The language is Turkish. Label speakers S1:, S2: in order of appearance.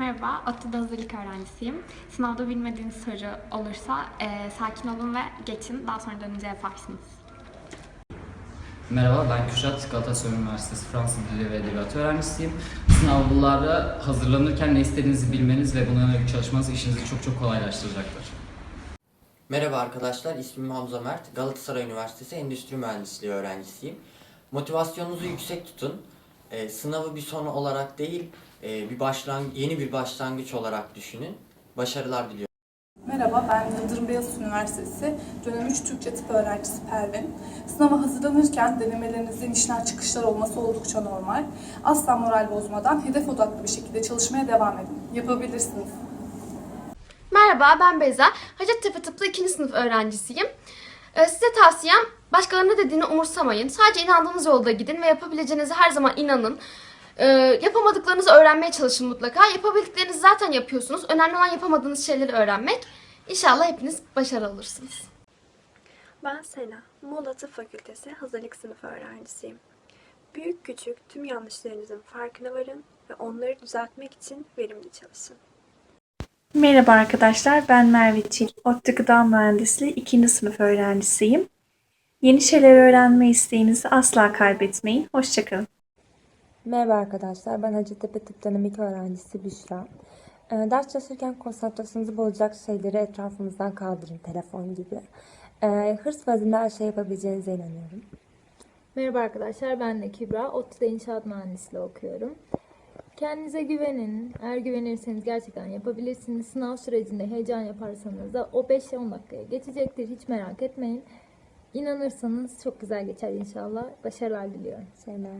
S1: Merhaba, ODTÜ'de hazırlık öğrencisiyim. Sınavda bilmediğiniz soru olursa eee, sakin olun ve geçin. Daha sonra dönünce yaparsınız.
S2: Merhaba ben Kürşat Galatasaray Üniversitesi Fransız Dili ve Edebiyatı öğrencisiyim. Sınavlara hazırlanırken ne istediğinizi bilmeniz ve buna yönelik çalışmanız işinizi çok çok kolaylaştıracaktır.
S3: Merhaba arkadaşlar, ismim Hamza Mert. Galatasaray Üniversitesi Endüstri Mühendisliği öğrencisiyim. Motivasyonunuzu yüksek tutun. Ee, sınavı bir son olarak değil, e, bir başlang yeni bir başlangıç olarak düşünün. Başarılar diliyorum.
S4: Merhaba, ben Yıldırım Beyazıt Üniversitesi dönem 3 Türkçe tıp öğrencisi Pervin. Sınava hazırlanırken denemelerinizde inişler çıkışlar olması oldukça normal. Asla moral bozmadan hedef odaklı bir şekilde çalışmaya devam edin. Yapabilirsiniz.
S5: Merhaba ben Beyza. Hacettepe Tıp'ta 2. sınıf öğrencisiyim. Ee, size tavsiyem başkalarının ne dediğini umursamayın. Sadece inandığınız yolda gidin ve yapabileceğinize her zaman inanın. Ee, yapamadıklarınızı öğrenmeye çalışın mutlaka. Yapabildiklerinizi zaten yapıyorsunuz. Önemli olan yapamadığınız şeyleri öğrenmek. İnşallah hepiniz başarılı olursunuz.
S6: Ben Sena, Muğla Tıp Fakültesi hazırlık sınıfı öğrencisiyim. Büyük küçük tüm yanlışlarınızın farkına varın ve onları düzeltmek için verimli çalışın.
S7: Merhaba arkadaşlar, ben Merve Çil. ODTÜ Gıda Mühendisliği 2. sınıf öğrencisiyim. Yeni şeyler öğrenme isteğinizi asla kaybetmeyin. Hoşçakalın.
S8: Merhaba arkadaşlar, ben Hacettepe Tıp Dinamik öğrencisi Büşra. Ee, ders çalışırken konsantrasyonunuzu bozacak şeyleri etrafımızdan kaldırın, telefon gibi. Ee, hırs ve azimle her şey yapabileceğinize inanıyorum.
S9: Merhaba arkadaşlar, ben de Kübra. ODTÜ'de inşaat mühendisliği okuyorum. Kendinize güvenin. Eğer güvenirseniz gerçekten yapabilirsiniz. Sınav sürecinde heyecan yaparsanız da o 5-10 dakikaya geçecektir. Hiç merak etmeyin. İnanırsanız çok güzel geçer inşallah. Başarılar diliyorum.
S8: Sevgiler.